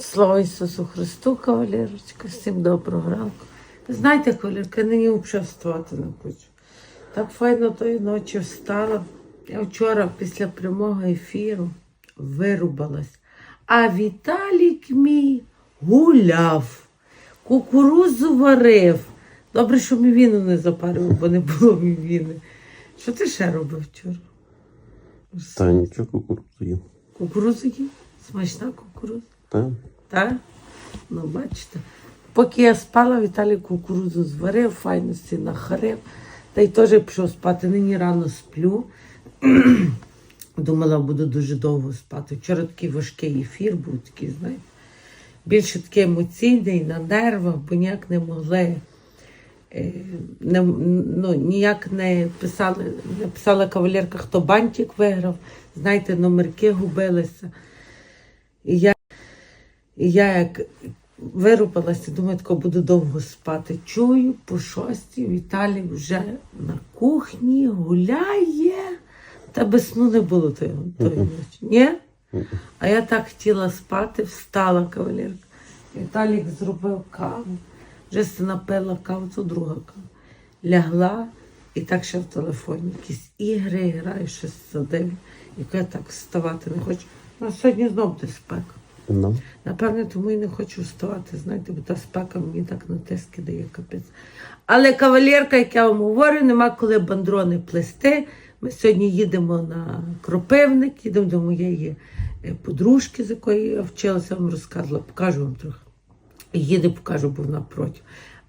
Слава Ісусу Христу, кавалерочка, всім доброго ранку. Ви знаєте, кавалерка, я нині взагалі вставати не хочу. Так файно тої ночі встала. Я вчора після прямого ефіру вирубалась. А Віталік мій гуляв, кукурузу варив. Добре, що мівіну не запарив, бо не було мівіни. Що ти ще робив вчора? Та нічого кукурудзу їм. Кукурузу їв? Смачна кукуруза. Та Так? Ну, бачите. Поки я спала, Віталій кукурудзу зварив, файності нахарив. Та й теж пішов спати. Нині рано сплю. Думала, буду дуже довго спати. Вчора такий важкий ефір був такий, знаєте. Більше такий емоційний, на нервах, бо ніяк не могли. е, Не, ну, ніяк не писали, не писала кавалерка, хто бантик виграв. Знаєте, номерки губилися. І я і я як вирубалася, думаю, тако буду довго спати. Чую, по шостій Віталій вже на кухні гуляє. Та без сну не було тої, тої ночі. Ні? А я так хотіла спати, встала кавалерка. Віталік зробив каву. Вже си напила каву, це друга кава. Лягла і так ще в телефоні. Якісь ігри граю, щось садив. І я так вставати не хочу. Ну, сьогодні знов десь спека. Ну. Напевне, тому і не хочу вставати, знаєте, бо та спека мені так на тиски дає капець. Але кавалерка, як я вам говорю, нема коли бандрони плести. Ми сьогодні їдемо на Кропивник, їдемо до моєї е, подружки, з якої я вчилася, вам розказувала, покажу вам трохи. Їде, покажу, бо вона проти.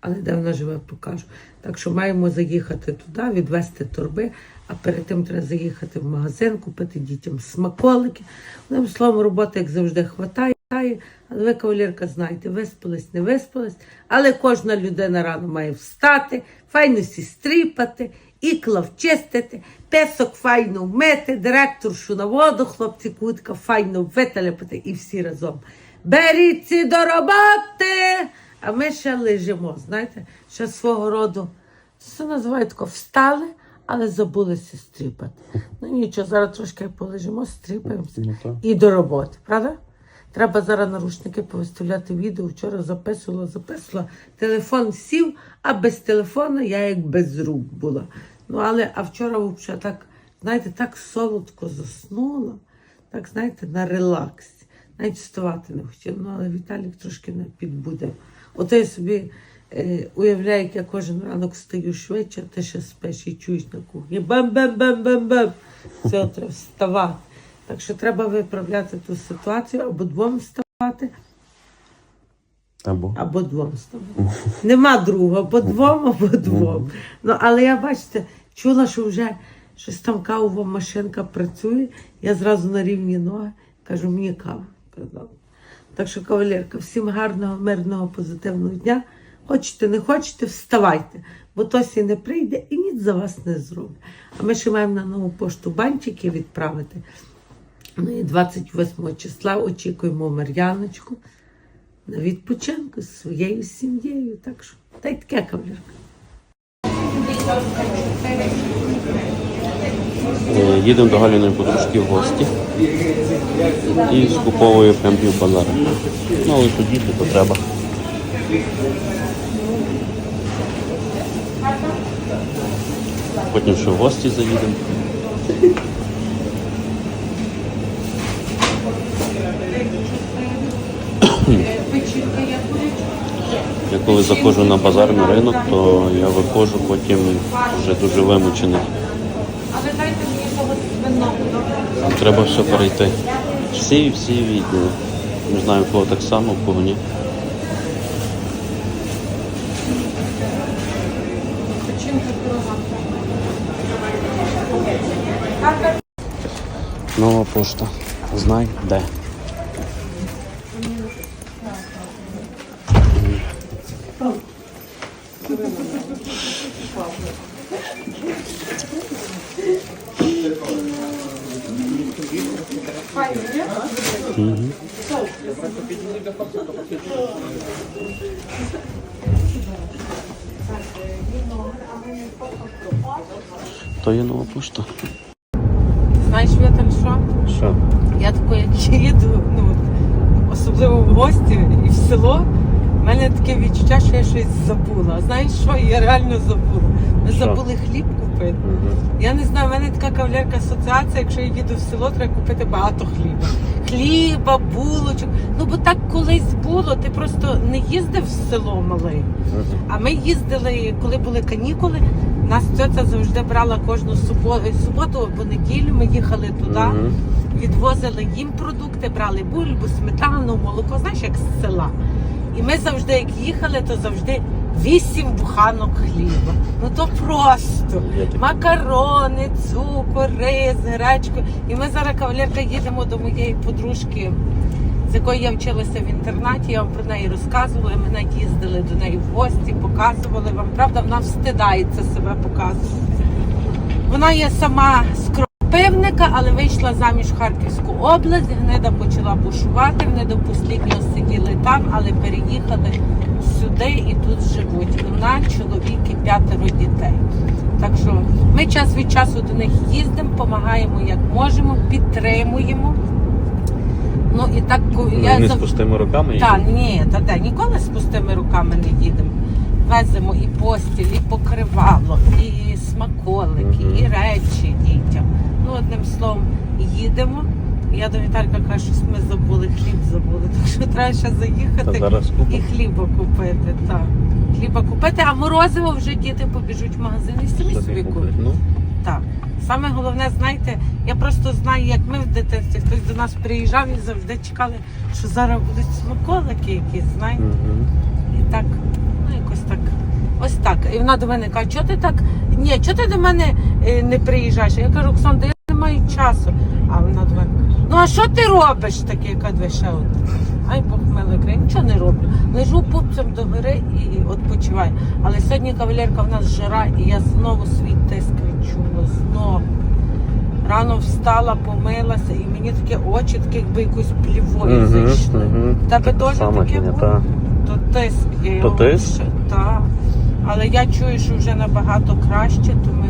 Але де вона живе, покажу. Так що маємо заїхати туди, відвезти торби, а перед тим треба заїхати в магазин, купити дітям смаколики. Одним словом, роботи, як завжди, хватає. Але ви, кавалерка, знаєте, виспались, не виспались. Але кожна людина рано має встати, файно сі стріпати, ікла вчистити, песок файно вмити, директоршу на воду, хлопці кутка файно виталяпати і всі разом. Беріться до роботи! А ми ще лежимо, знаєте, ще свого роду. Це називають тако встали, але забулися стріпати. Ну нічого, зараз трошки полежимо, стріпаємося Ну, і до роботи, правда? Треба зараз наручники повиставляти відео. Вчора записувала, записувала. Телефон сів, а без телефону я як без рук була. Ну, але а вчора взагалі так, знаєте, так солодко заснула, так, знаєте, на релаксі. Навіть вставати не хотіла. Ну, але Віталік трошки не підбудив. Ото я собі е, уявляю, як я кожен ранок встаю швидше, ти ще спиш і чуєш на кухні. Бам-бам-бам-бам-бам. Все, треба вставати. Так що треба виправляти ту ситуацію або двом вставати, Або. або двом вставати. Нема другого, або двом, або двом. Ну, але я бачите, чула, що вже щось там кавова машинка працює. Я зразу на рівні ноги кажу, мені каву. Так що, кавалерка, всім гарного, мирного, позитивного дня. Хочете, не хочете, вставайте, бо Тосі не прийде і ніч за вас не зробить. А ми ще маємо на нову пошту банчики відправити. Ну і 28 числа очікуємо Мар'яночку на відпочинку з своєю сім'єю. Так що, та й таке кавалерка. Їдемо до Галіної подружки в гості і скуповує прям пів базара. Ну, але діти, то треба. Потім ще в гості заїдемо. Я коли заходжу на базар на ринок, то я виходжу потім вже дуже вимучений. Але дайте мені того винного, добре? Треба все перейти. Всі всі відділи. Не знаю, кого так само, кого ні. Нова пошта. Знай де. То є нова пошта. Знаєш, Віталь, що? Що? Я тако, як їду, ну, особливо особливо в гості і в село, в мене таке відчуття, що я щось забула. Знаєш що? Я реально забула. Ми Що? забули хліб купити. Я не знаю, в мене така кавалерка асоціація, якщо я їду в село, треба купити багато хліба. Хліба, булочок. Ну бо так колись було, ти просто не їздив в село малий. А ми їздили, коли були канікули, нас тьотя завжди брала кожну суботу, суботу або неділю. Ми їхали туди, відвозили їм продукти, брали бульбу, сметану, молоко, знаєш, як з села. І ми завжди, як їхали, то завжди вісім буханок хліба. Ну то просто макарони, цукор, рис, гречку. І ми зараз кавалерка їдемо до моєї подружки, з якою я вчилася в інтернаті. Я вам про неї розказувала. Ми навіть їздили до неї в гості, показували вам. Правда, вона встидається себе показувати. Вона є сама з Кропивника, але вийшла заміж в Харківську область. Гнида почала бушувати. Вони до посліднього сиділи там, але переїхали сюди і тут живуть. Вона, чоловік і п'ятеро дітей. Так що ми час від часу до них їздимо, допомагаємо як можемо, підтримуємо. Ну і так Ну, я не з зав- пустими руками. та ні, та де ніколи з пустими руками не їдемо. Веземо і постіль, і покривало, і смаколики, Мгм. і речі дітям. Ну, одним словом, їдемо. Я до Віталька кажу, що ми забули, хліб забули. Так що треба ще заїхати зараз і хліба купити. Так. Хліба купити, а морозиво вже діти побіжуть в магазин і самі Собі куплять. Ну, Так. Саме головне, знаєте, я просто знаю, як ми в дитинстві, хтось до нас приїжджав і завжди чекали, що зараз будуть смаколики якісь, знаєте. мгм. І так, ну якось так. Ось так. І вона до мене каже, чого ти так? Ні, чого ти до мене е, не приїжджаєш? Я кажу, Оксан, маю часу. А вона мене, ну а що ти робиш таке, яка ще? Ай Бог милий край, нічого не роблю. Лежу пупцем до гори і відпочиваю. Але сьогодні кавалерка в нас жара, і я знову свій тиск відчула. Знову. Рано встала, помилася, і мені таке очі, таке якби якоюсь плівою зайшли. Тебе теж таке було? та. То тиск. Я То його тиск? ще- Але я чую, що вже набагато краще, то ми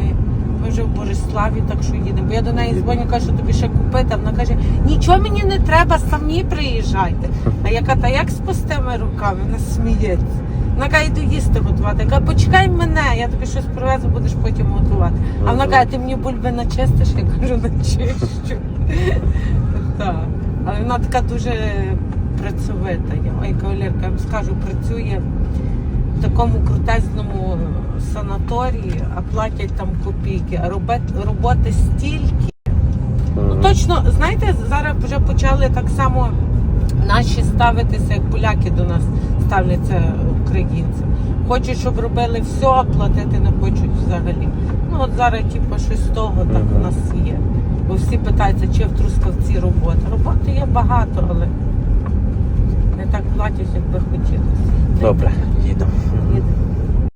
вже в Бориславі, так що їдемо. Бо я до неї дзвоню, кажу, що тобі ще купити. А вона каже, нічого мені не треба, самі приїжджайте. А я кажу, та як з пустими руками? Вона сміється. Вона каже, йду їсти готувати. Я кажу, почекай мене, я тобі щось привезу, будеш потім готувати. А вона каже, ти мені бульби начистиш? Я кажу, начищу. Так. Але вона така дуже працьовита. є. Ой, кавалерка, я вам скажу, працює в такому крутезному санаторії, а платять там копійки, а робет- роботи стільки. Ну точно, знаєте, зараз вже почали так само наші ставитися, як поляки до нас ставляться українці. Хочуть, щоб робили все, а платити не хочуть взагалі. Ну от зараз, типу, щось з того так у нас є. Бо всі питаються, чи в Трускавці робота. Роботи є багато, але не так платять, як би хотілося. Добре, їдемо. Їдемо.